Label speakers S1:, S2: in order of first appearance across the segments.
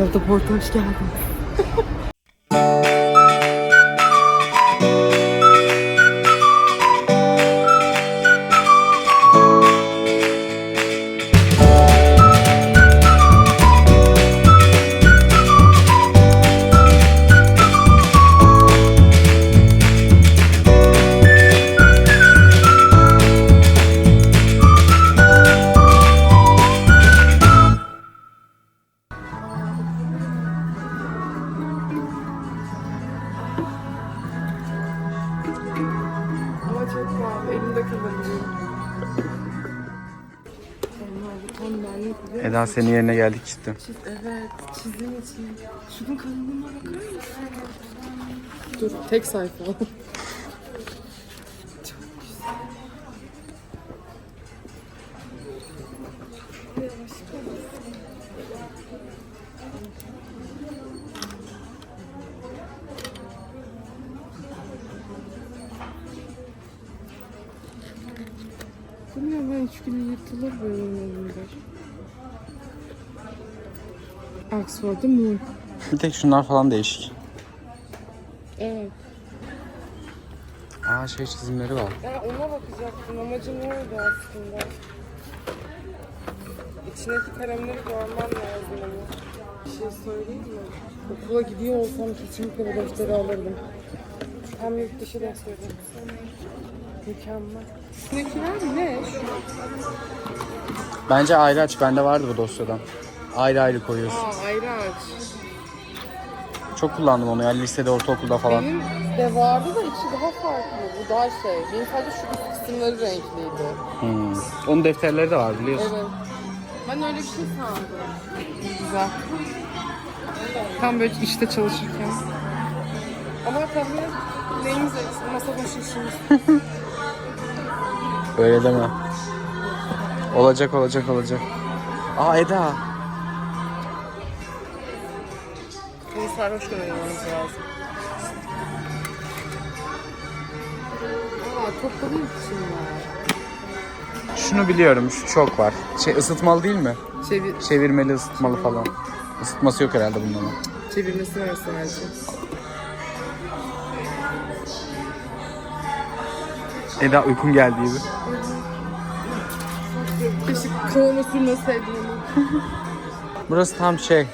S1: have the Portland
S2: Stallions. senin yerine geldik cidden.
S1: Çiz, evet, çizim için. Şunun kalınlığına bakar mısın? Dur, tek sayfa. Oxford'da Moon.
S2: Bir tek şunlar falan değişik.
S1: Evet.
S2: Aa şey çizimleri var.
S1: Ya ona bakacaktım. Amacım oydu aslında. İçindeki kalemleri görmem lazım ama. Bir şey söyleyeyim mi? Okula gidiyor olsam kesinlikle bu defteri alırdım. Hem yurt dışı defteri. Mükemmel. Şundakiler ne? Şu.
S2: Bence ayrı aç. Bende vardı bu dosyadan. Ayrı ayrı koyuyorsun.
S1: Aa ayrı aç.
S2: Çok kullandım onu ya lisede, ortaokulda falan.
S1: Benim de vardı da içi daha farklı. Bu daha şey. Benim sadece şu üst kısımları renkliydi.
S2: Hmm. Onun defterleri de var biliyorsun.
S1: Evet. Ben öyle bir şey sandım. Güzel. Tam böyle işte çalışırken. Ama tabii neyimiz eksik? Masa başı işimiz.
S2: Öyle deme. Olacak olacak olacak. Aa Eda.
S1: Sarhoşken oynamamız lazım. Aa.
S2: Şunu biliyorum. Şu çok var. Şey ısıtmalı değil mi?
S1: Çevir,
S2: Çevirmeli ısıtmalı falan. Isıtması yok herhalde bunların.
S1: çevirmesi var sadece.
S2: Eda uykun geldi gibi.
S1: Keşke kavanoz sürmeseydim onu.
S2: Burası tam şey.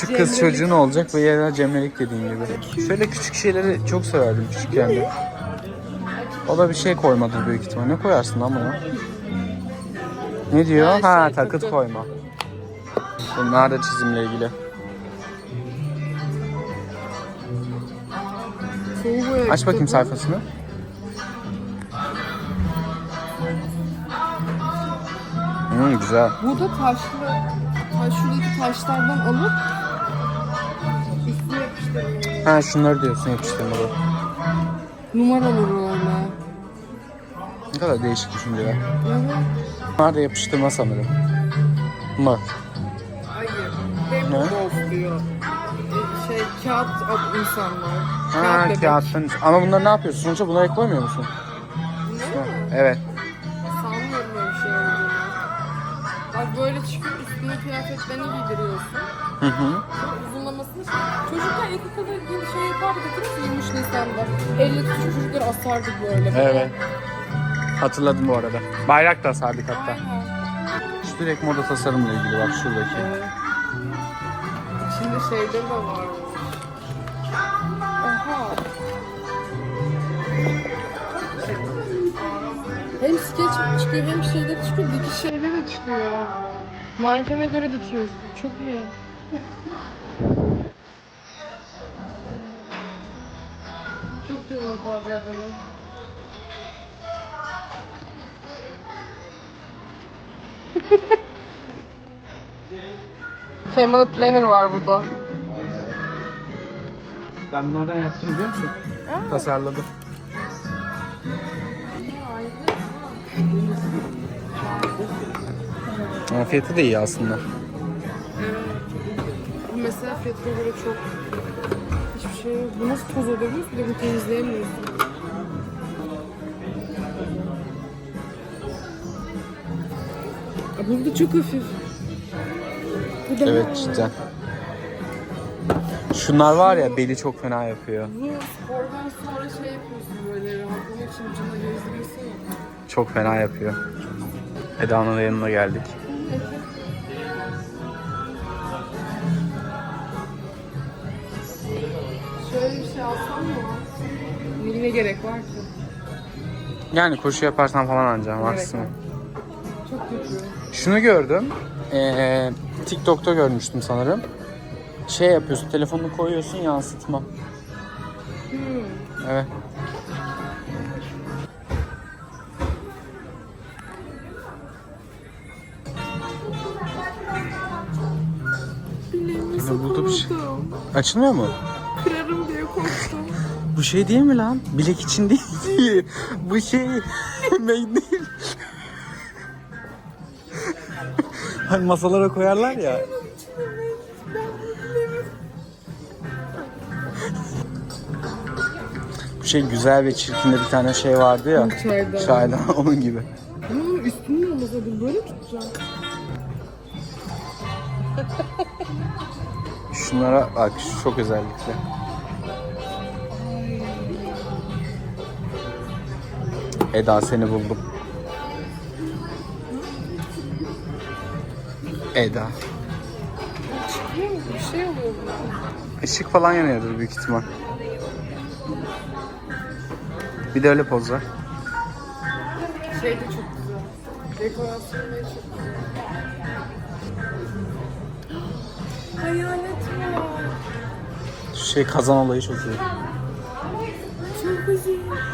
S2: Küçük kız çocuğun olacak ve yerine cemrelik dediğin gibi. Şöyle küçük şeyleri çok severdim küçükken de. O da bir şey koymadı büyük ihtimal. Ne koyarsın lan buna? Ne diyor?
S1: Ha,
S2: Ha,
S1: şey,
S2: takıt
S1: takı.
S2: koyma. Bunlar da çizimle ilgili. Aç bakayım sayfasını. Hmm, güzel.
S1: Bu da taşlı. Taş, şuradaki taşlardan alıp.
S2: Ha şunları diyorsun yapıştırmalı.
S1: Numaraları öyle.
S2: Ne kadar değişik düşünceler. Bunlar da yapıştırma sanırım. Bunlar.
S1: Hayır. Dolls diyor. Ee, Şey kağıt ad insanlar.
S2: Ha
S1: bebek.
S2: kağıtın. Ama bunları ne yapıyorsun? Sonuçta bunları koymuyor musun?
S1: Ne?
S2: Evet.
S1: Sanmıyorum öyle bir şey olduğunu. Bak böyle çıkıyor üstüne kıyafetlerini giydiriyorsun.
S2: Hı hı.
S1: Çocuklar ilkokulda gibi şey yapardık hatırlıyor musun 23 Nisan'da? Elle tutup çocukları asardık böyle.
S2: Evet. Hatırladım bu arada. Bayrak da asardık hatta.
S1: Aynen.
S2: Şu direkt moda tasarımla ilgili bak şuradaki.
S1: Evet. İçinde şeyleri de var. Oha. Hem skeç çıkıyor hem şeyler çıkıyor. Dikiş şeyleri de çıkıyor. Mankene göre dikiyorsun. Çok iyi. Abi adamı. Family Planner var burada.
S2: Ben bunlardan yaptım biliyor musun? Tasarladım. Ama fiyatı da iyi aslında.
S1: Bu mesela fiyatına göre çok şey. Bu nasıl toz musun? Bir de bunu temizleyemiyorsun. Aa, Bu da çok hafif. Bu da
S2: Evet cidden. Şunlar var ya beli çok fena yapıyor.
S1: Bu spordan sonra şey yapıyorsun böyle rahatlamak için ucunda gezdiriyorsun ya.
S2: Çok fena yapıyor. Eda'nın da yanına geldik. Yani koşu yaparsan falan anca maksimum.
S1: Çok kötü.
S2: Şunu gördüm. Ee, TikTok'ta görmüştüm sanırım. Şey yapıyorsun, telefonunu koyuyorsun yansıtma.
S1: Hmm.
S2: Evet. Bir şey. Açılmıyor mu? Bu şey değil mi lan? Bilek için değil. Bu şey mendil. hani masalara koyarlar ya. Bu şey güzel ve çirkin de bir tane şey vardı ya.
S1: Çaydan.
S2: Çaydan onun gibi.
S1: Bunun üstünü olmasaydın böyle tutacağım?
S2: Şunlara bak şu çok özellikle. Eda seni buldum. Eda.
S1: Çıkıyor mu? Bir şey oluyor buna.
S2: Işık falan yanıyordur büyük ihtimal. Bir de öyle poz ver.
S1: Şey de çok güzel. Dekorasyonu da çok güzel. Hayalet var.
S2: Şu şey kazan olayı çok iyi.
S1: Çok güzel.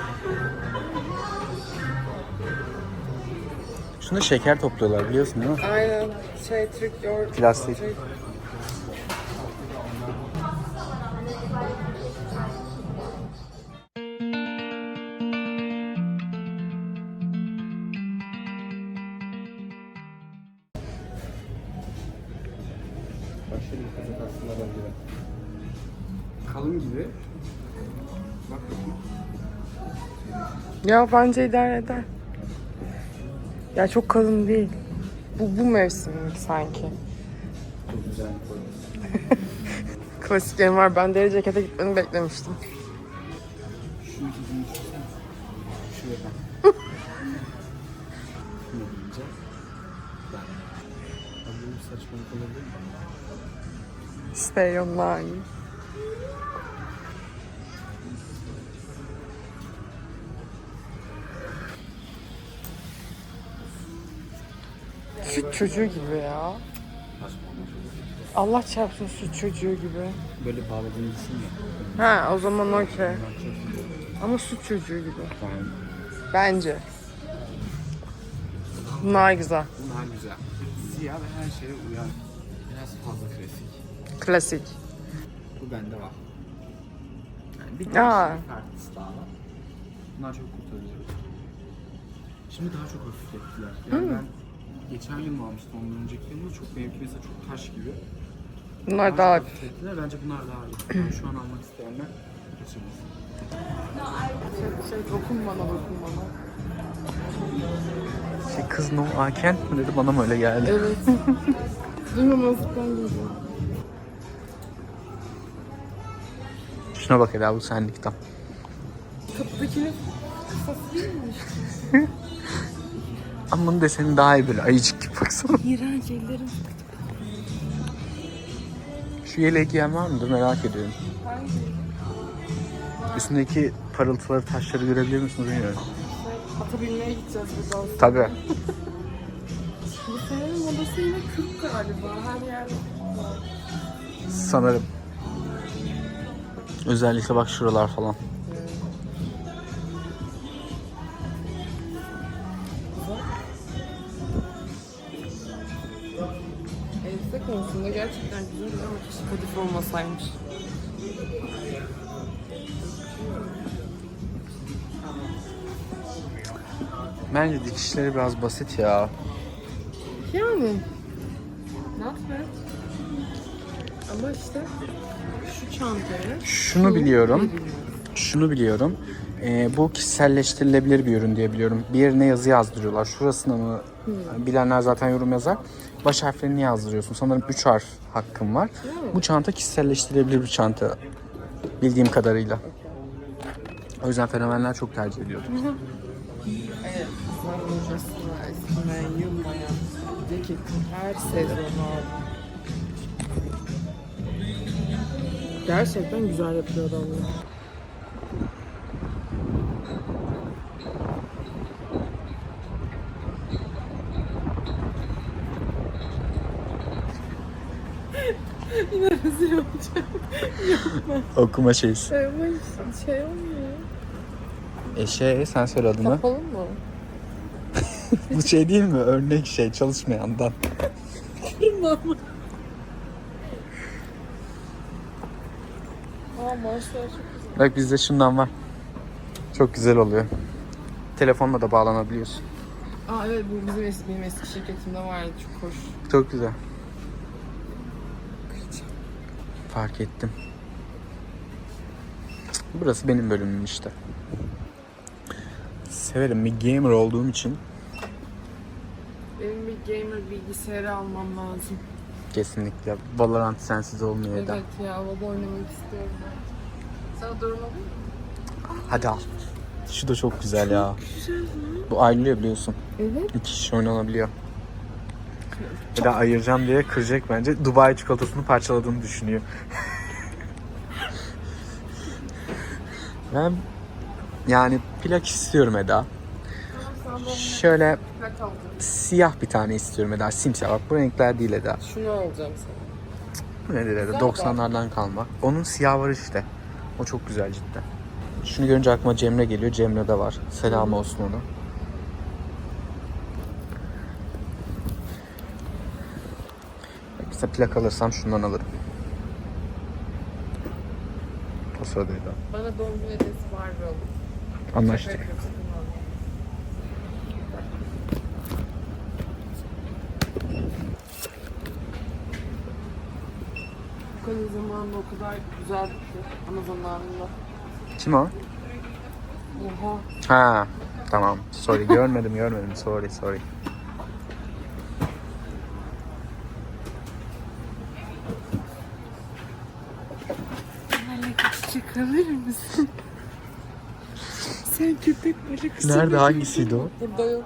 S2: Şunda şeker topluyorlar biliyorsun değil mi?
S1: Aynen. Şey trick your...
S2: Plastik.
S1: Trick.
S2: Kalın gibi. Bak
S1: Ya bence idare eder. Ya çok kalın değil. Bu, bu mevsimlik sanki.
S2: Çok güzel.
S1: Klasiklerim var. Ben deri cekete gitmeni beklemiştim.
S2: Şuradan. Şunu giyince.
S1: Çocuğu gibi ya. Allah çarpsın süt çocuğu gibi.
S2: Böyle bağladığını düşün ya.
S1: Ha o zaman okey. Ama süt çocuğu gibi.
S2: Tamam.
S1: Bence. Bunlar güzel.
S2: Bunlar güzel. Siyah ve her şeye uyan. Biraz fazla klasik.
S1: Klasik.
S2: Bu bende var. Yani bir tane şey farklısı daha var. Bunlar çok kurtarıcı. Şimdi daha çok hafiflettiler. Yani ben geçen yıl mı almıştım ondan önceki yılda çok benimki mesela çok taş gibi.
S1: Bunlar daha
S2: çok hafiflettiler. Bence bunlar daha iyi. Yani şu an almak isteyenler kaçırmasın.
S1: şey, şey dokun bana dokun bana.
S2: Şey kız no akent mi dedi bana mı öyle geldi?
S1: Evet. Duymamazlıktan geliyor.
S2: Şuna bak Eda bu senlik tam.
S1: Kapıdakinin kısası değil mi?
S2: Ama bunun deseni daha iyi böyle ayıcık gibi baksana.
S1: İğrenç ellerim.
S2: Şu yeleği giyen var mıdır merak ediyorum.
S1: Hangi?
S2: Üstündeki parıltıları taşları görebiliyor musunuz bilmiyorum.
S1: Ata binmeye gideceğiz buradan.
S2: Tabii.
S1: Bu senenin modası yine kürk galiba. Her yer var.
S2: Sanırım. Özellikle bak şuralar falan.
S1: Kadife olmasaymış.
S2: Bence dikişleri biraz basit ya.
S1: Yani. Not bad. Ama işte şu çantaya
S2: Şunu
S1: şu
S2: biliyorum. Şunu biliyorum. Ee, bu kişiselleştirilebilir bir ürün diye biliyorum. Bir yerine yazı yazdırıyorlar. Şurasına mı? Bilenler zaten yorum yazar. Baş harflerini yazdırıyorsun. Sanırım 3 harf hakkın var. Bu çanta kişiselleştirilebilir bir çanta. Bildiğim kadarıyla. O yüzden fenomenler çok tercih ediyordu.
S1: Evet. Kızların hocasına eskimen yılmayan ceketin her sezonu. Gerçekten güzel yapıyor adamlar.
S2: Okuma şeysi.
S1: Ama şey olmuyor.
S2: E şey sen söyle adını.
S1: Kapalı mı?
S2: Bu şey değil mi? Örnek şey çalışmayandan.
S1: Mama. Aa maaşlar çok güzel.
S2: Bak bizde şundan var. Çok güzel oluyor. Telefonla da bağlanabiliyorsun.
S1: Aa evet bu bizim eski, benim eski şirketimde vardı çok hoş.
S2: Çok güzel. Fark ettim. Burası benim bölümüm işte. Severim bir gamer olduğum için
S1: Benim bir gamer bilgisayarı almam lazım.
S2: kesinlikle Valorant sensiz olmuyor Eda.
S1: Evet ya baba oynamak istiyorum. Sana durum mu?
S2: Hadi al. Şu da çok güzel ya. Bu ayrılıyor biliyorsun.
S1: Evet.
S2: İki kişi oynanabiliyor. Bir de ayıracağım diye kıracak bence. Dubai çikolatasını parçaladığını düşünüyor. ben yani plak istiyorum Eda. Şöyle siyah bir tane istiyorum Eda. Simsiyah. Bak bu renkler değil Eda.
S1: Şunu alacağım sana.
S2: Bu nedir Eda?
S1: Güzel
S2: 90'lardan kalma. Onun siyah var işte. O çok güzel cidden. Şunu görünce aklıma Cemre geliyor. Cemre de var. Selam olsun ona. Mesela plak alırsam şundan alırım. O sırada Eda.
S1: Bana doğum günü hediyesi var oğlum.
S2: Anlaştık.
S1: Kadar zamanında o kadar güzeldi ki ama zamanında.
S2: Kim o?
S1: Oha.
S2: Ha, tamam. Sorry görmedim görmedim. Sorry sorry.
S1: Bana alır mısın? Sen köpek balıkısın.
S2: Nerede hangisiydi o?
S1: Burada yok.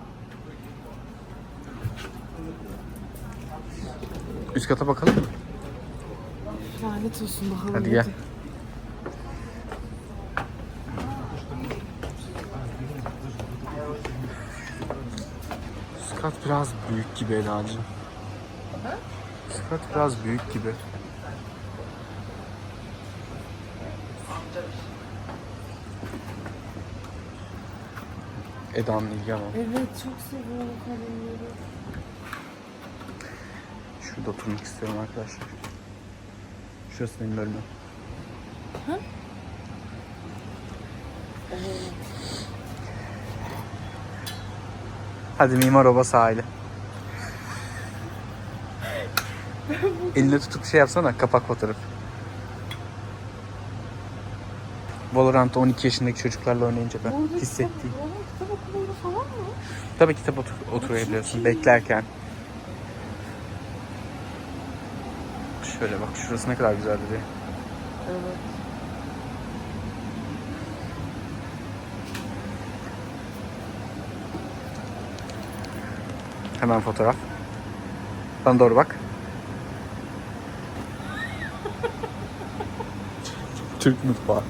S2: Üst kata bakalım mı?
S1: Lanet olsun bakalım.
S2: Hadi gel. Üst kat biraz büyük gibi Eda'cığım. Üst kat biraz büyük gibi. Eda'nın ilgi ama.
S1: Evet çok seviyorum kalemleri.
S2: Şurada oturmak istiyorum arkadaşlar. Şurası benim bölümüm. Hadi Mimar Oba sahili. Elini tutup şey yapsana kapak fotoğrafı. Valorant'ta 12 yaşındaki çocuklarla oynayınca ben
S1: Burada
S2: hissettiğim.
S1: Kitap, kitap okulunda falan mı?
S2: Tabii kitap otur oturabiliyorsun beklerken. Şöyle bak şurası ne kadar güzel duruyor.
S1: Evet.
S2: Hemen fotoğraf. Bana doğru bak. Türk mutfağı.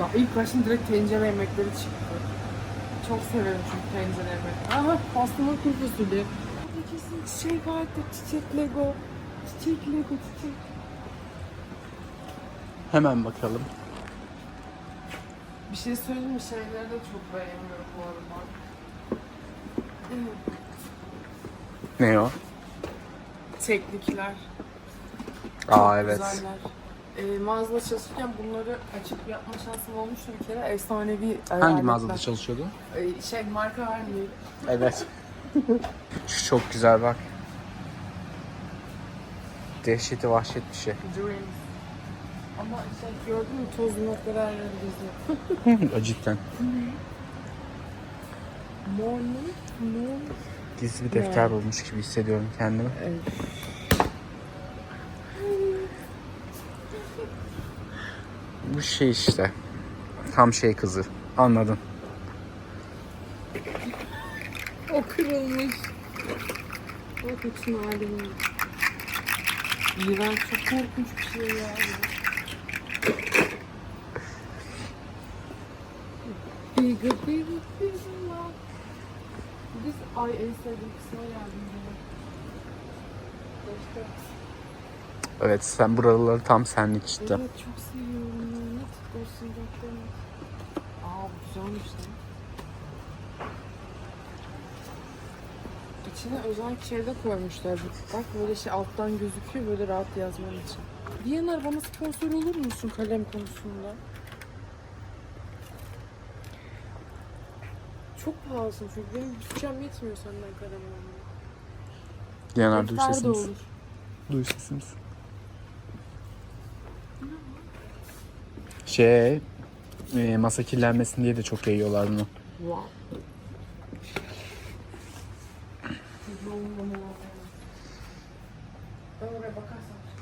S1: Ya ilk başta direkt tencere yemekleri çıktı. Çok severim çünkü tencere yemek. Aha pastama kuru fasulye. Burada kesin çiçek vardı. Çiçek Lego. Çiçek Lego çiçek.
S2: Hemen bakalım.
S1: Bir şey söyleyeyim mi? Şeyleri de çok beğeniyorum bu arada.
S2: Ne o?
S1: Teknikler.
S2: Aa
S1: Çok
S2: evet.
S1: Güzeller. Ee, mağazada çalışırken bunları açıp yapma şansım olmuştu bir kere. Efsanevi e,
S2: Hangi mağazada çalışıyordun?
S1: Ee, şey marka vermeyelim.
S2: Evet. Şu çok güzel bak. Dehşeti vahşet bir şey.
S1: Dreams. Ama şey gördün mü tozlu noktalar her yerde geziyor.
S2: Cidden.
S1: Morning, morning.
S2: gizli bir defter bulmuş gibi hissediyorum kendimi.
S1: Evet.
S2: Bu şey işte. Tam şey kızı. Anladın.
S1: O kırılmış. Bak bütün halini. İğrenç çok korkunç bir şey ya. Bigger, bigger, bigger love. Biz ay en sevdiğim kısma geldim. yine.
S2: Evet sen buraları tam senlik işte.
S1: Evet çok seviyorum. Ne tutmasın doktorum. Aa güzelmiş lan. İçine özel şey de koymuşlar. Bak böyle şey alttan gözüküyor böyle rahat yazman için. Diyener bana sponsor olur musun kalem konusunda? Çok pahalısın çünkü benim bütçem yetmiyor senden kalem almaya.
S2: Diyanar
S1: Defter de olur.
S2: Şey, e, masa kirlenmesin diye de çok yayıyorlar bunu.
S1: Wow.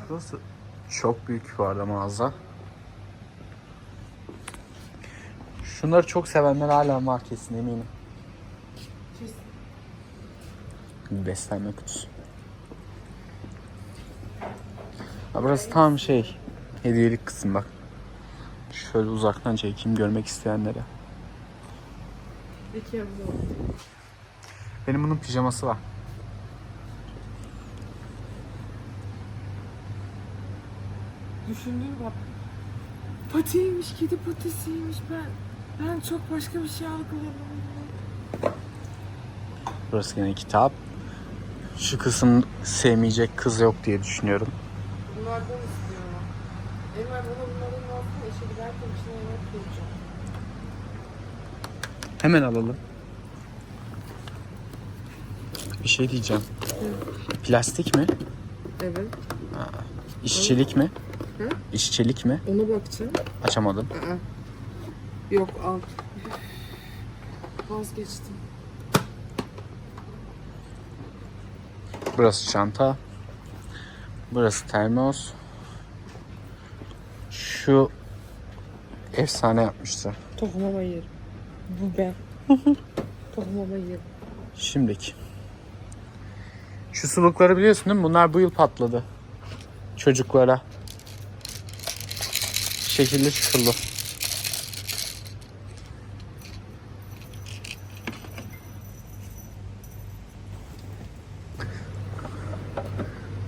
S2: Burası çok büyük bu arada mağaza. Şunları çok sevenler hala var kesin eminim.
S1: kesin.
S2: Beslenme kutusu. Ha, burası tam şey hediyelik kısım bak. Şöyle uzaktan çekeyim görmek isteyenlere. Benim bunun pijaması var.
S1: Düşündüğüm bak. Patiymiş, kedi patisiymiş ben. Ben çok başka bir şey algıladım.
S2: Burası yine kitap. Şu kısım sevmeyecek kız yok diye düşünüyorum.
S1: Bunlardan Emel bana bunların altına işe giderken içine yemek koyacağım.
S2: Hemen alalım. Bir şey diyeceğim. Plastik mi?
S1: Evet.
S2: İşçilik mi?
S1: Hı?
S2: İşçilik mi?
S1: Ona bakacağım.
S2: Açamadım.
S1: Aa. Yok al. Vazgeçtim.
S2: Burası çanta. Burası termos. Şu efsane yapmıştı.
S1: Tohumama yerim. Bu ben. Tohumama yerim.
S2: Şimdiki. Şu sulukları biliyorsun değil mi? Bunlar bu yıl patladı. Çocuklara. Şekilli şukullu.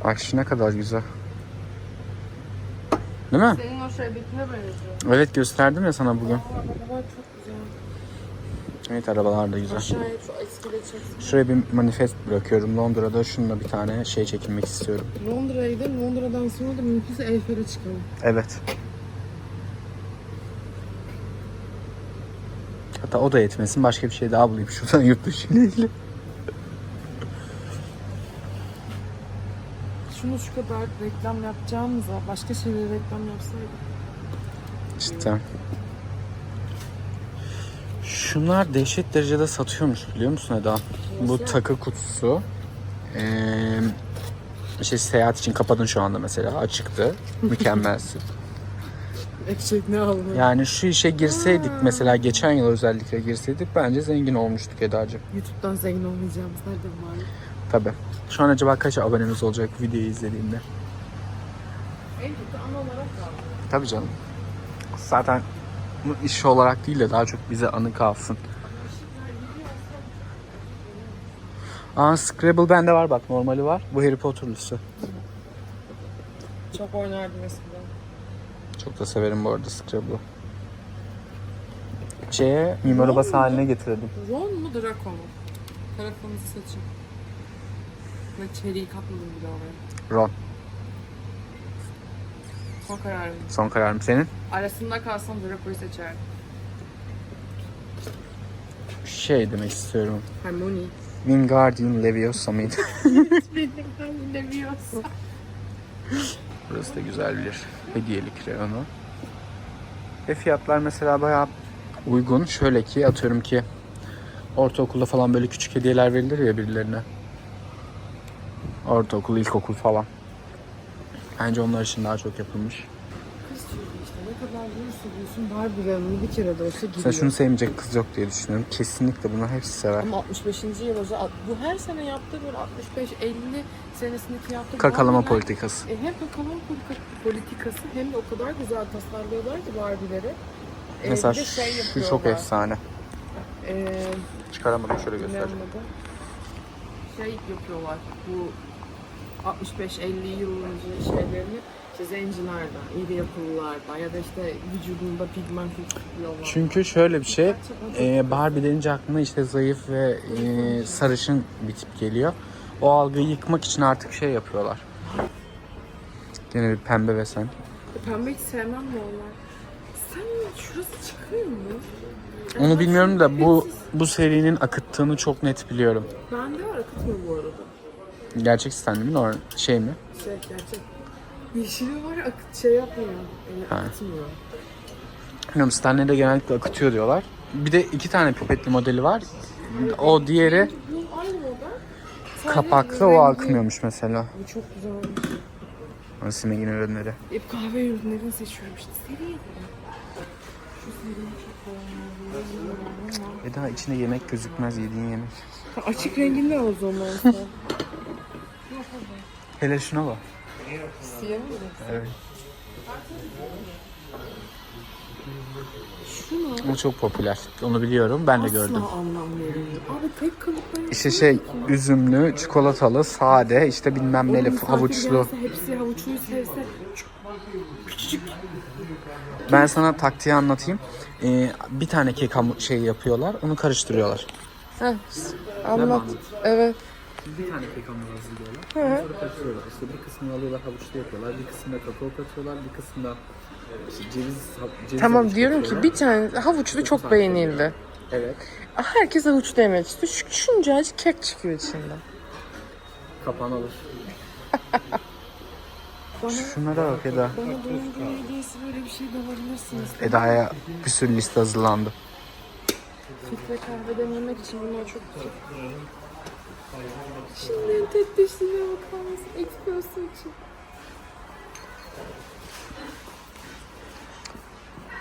S2: Bak şu ne kadar güzel. Değil mi?
S1: Senin o şeydekine benziyor.
S2: Evet gösterdim ya sana bugün.
S1: Aa, arabalar çok güzel.
S2: Evet arabalar da güzel.
S1: Aşağıya şu çeksin.
S2: Şuraya bir manifest bırakıyorum. Londra'da şununla bir tane şey çekilmek istiyorum.
S1: Londra'ya gidelim. Londra'dan sonra da mümkünse Eyfel'e çıkalım.
S2: Evet. Hatta o da yetmesin. Başka bir şey daha bulayım şuradan yurt dışı ile ilgili.
S1: Şunu şu kadar reklam yapacağımıza başka şeylere reklam yapsaydık.
S2: Cidden. Şunlar dehşet derecede satıyormuş biliyor musun Eda? Bu takı kutusu. Ee, işte seyahat için kapadın şu anda mesela. Açıktı. Mükemmelsin.
S1: Ekşek ne aldı?
S2: Yani şu işe girseydik mesela geçen yıl özellikle girseydik bence zengin olmuştuk Eda'cığım.
S1: YouTube'dan zengin olmayacağımız nereden var?
S2: Tabi. Şu an acaba kaç abonemiz olacak videoyu izlediğimde?
S1: En kötü ana olarak kaldı.
S2: Tabi canım. Zaten bu iş olarak değil de daha çok bize anı kalsın. Aa Scrabble bende var bak normali var. Bu Harry Potter'lısı.
S1: Çok oynardım eskiden.
S2: Çok da severim bu arada Scrabble'ı. Şeye mimar obası haline getirdim.
S1: Ron mu Draco mu? Tarafınızı seçin. Ve çeliği katmadım bile oraya.
S2: Ron.
S1: Son kararım.
S2: Son kararım senin.
S1: Arasında kalsam Draco'yu seçerdim.
S2: Şey demek istiyorum.
S1: Harmony.
S2: Wingardium Leviosa mıydı?
S1: Bilemiyorsun.
S2: Burası da güzel bir hediyelik reyonu. Ve fiyatlar mesela bayağı uygun. Şöyle ki atıyorum ki ortaokulda falan böyle küçük hediyeler verilir ya birilerine. Ortaokul, ilkokul falan. Bence onlar için daha çok yapılmış.
S1: Kız çocuğu işte ne kadar bulursa bulsun Barbie'lerini bir kere de olsa
S2: Sen
S1: gidiyor.
S2: şunu sevmeyecek kız yok diye düşünüyorum. Kesinlikle bunlar hepsi sever.
S1: Ama 65. yıl hoca bu her sene yaptığı böyle 65-50 senesindeki yaptığı
S2: Kakalama
S1: Barbie'ler-
S2: politikası.
S1: E, hem kakalama politikası hem de o kadar güzel tasarlıyorlar ki Barbie'leri. E,
S2: Mesela
S1: bir de şey
S2: şu çok
S1: yapıyorlar.
S2: efsane.
S1: E,
S2: Çıkaramadım şöyle
S1: ne
S2: göster.
S1: anladı? Şey yapıyorlar bu 65-50 yıl önce şeylerini işte zencilerden, iri yapılılardan ya da işte vücudunda pigment tutuyorlar.
S2: Çünkü şöyle bir şey. E, Barbie denince aklına işte zayıf ve e, sarışın bir tip geliyor. O algıyı yıkmak için artık şey yapıyorlar. Yine bir pembe ve sen.
S1: Pembe hiç sevmem normal. Sen şurası çıkıyor mu?
S2: Onu bilmiyorum da bu bu serinin akıttığını çok net biliyorum.
S1: Bende var akıtmıyor bu arada.
S2: Gerçek stand mi? Normal şey mi?
S1: Şey gerçek. Yeşili var akıt şey yapmıyor. Yani
S2: Ha.
S1: akıtmıyor.
S2: Bilmiyorum Stanley'de genellikle akıtıyor diyorlar. Bir de iki tane pipetli modeli var. O diğeri kapaklı o akmıyormuş mesela.
S1: Bu çok güzel olmuş.
S2: Simegin ürünleri.
S1: Hep kahve ürünlerini seçiyorum işte. Beğendim.
S2: Eda içinde yemek gözükmez yediğin yemek.
S1: Açık renginden o zaman.
S2: Hele şuna bak. Evet.
S1: Şu ne?
S2: O çok popüler. Onu biliyorum. Ben de gördüm.
S1: Asla anlam veremiyorum. Abi tek kalıpları
S2: İşte şey üzümlü, çikolatalı, sade, işte bilmem neli, havuçlu.
S1: Hepsi havuçluyu sevse küçücük
S2: Ben sana taktiği anlatayım. Ee, bir tane kek hamu- şey yapıyorlar, onu karıştırıyorlar.
S1: Heh, anlat. Evet.
S2: Bir tane kek hamuru hazırlıyorlar.
S1: Hı.
S2: Sonra karıştırıyorlar. İşte bir kısmını alıyorlar havuçlu yapıyorlar. Bir kısmına kakao katıyorlar. Bir kısmına işte ceviz, ceviz
S1: Tamam
S2: havuç
S1: diyorum ki
S2: katıyorlar.
S1: bir tane havuçlu çok beğenildi.
S2: Evet.
S1: Herkes havuçlu yemek istiyor. Şu şuncacık kek çıkıyor içinden.
S2: Kapan alır. Şunlara bak Eda.
S1: bana doğum günü hediyesi böyle bir şey de alabilirsiniz.
S2: Eda'ya bir sürü liste hazırlandı.
S1: Filtre kahve demlemek için bunlar çok güzel. Şimdi tek dişliğine bakar mısın? Ekspresso için.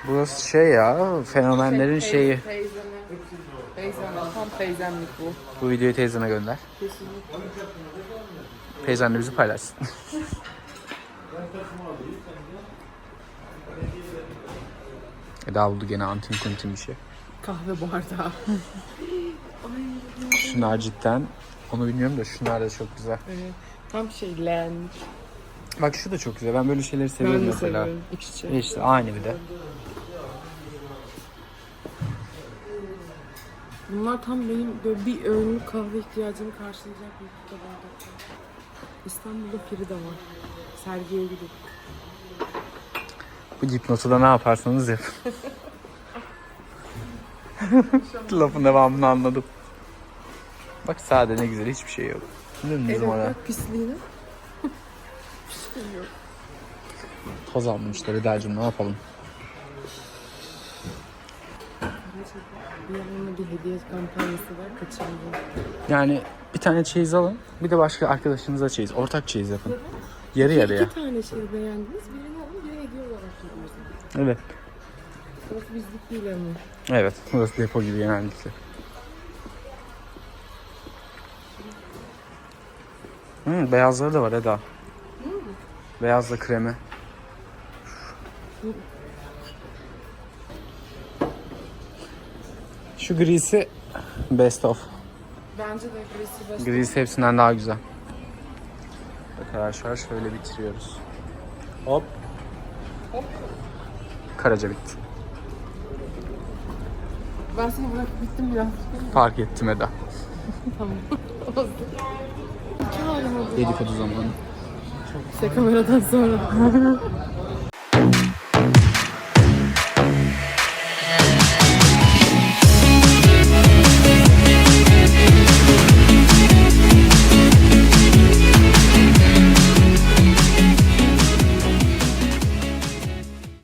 S2: Burası şey ya, fenomenlerin şeyi.
S1: Teyzeme. Teyzeme. Tam teyzemlik bu.
S2: Bu videoyu teyzene gönder.
S1: Kesinlikle.
S2: Teyzen de bizi paylaşsın. Eda buldu gene antin kuntin bir şey.
S1: Kahve bardağı.
S2: Şunlar cidden, onu bilmiyorum da şunlar da çok güzel.
S1: Evet. Tam şey lenmiş.
S2: Bak şu da çok güzel. Ben böyle şeyleri
S1: Ben
S2: seviyorum
S1: de
S2: mesela.
S1: seviyorum. İç içe.
S2: İşte aynı bir de.
S1: Bunlar tam benim böyle bir öğünlük kahve ihtiyacımı karşılayacak büyüklükte bardaklar. İstanbul'da Frida var. Sergiye gidip.
S2: Bu dipnotu da ne yaparsanız yapın. Lafın devamını anladım. Bak sade ne güzel hiçbir şey yok. Değil mi bizim
S1: Evet
S2: orada?
S1: bak pisliğine. Pisliği yok.
S2: Toz almışlar Eda'cığım ne yapalım?
S1: Bir yanına bir hediye kampanyası var. Kaçırmayın.
S2: Yani bir tane çeyiz alın. Bir de başka arkadaşınıza çeyiz. Ortak çeyiz yapın. Yarı yarıya.
S1: İki tane şey beğendiniz. Birini alın, birini hediye olarak veriyorsunuz.
S2: Evet.
S1: Burası bizlik değil ama.
S2: Evet. Burası depo gibi genellikle. Hmm, beyazları da var Eda. Beyazla kremi. Şu grisi best of.
S1: Bence de Grisi Best.
S2: Grisi hepsinden daha güzel. Arkadaşlar şöyle bitiriyoruz. Hop.
S1: Hop.
S2: Karaca bitti.
S1: Ben seni bırakıp gittim biraz.
S2: Fark ettim Eda.
S1: tamam.
S2: Dedikodu zamanı.
S1: İşte kameradan sonra.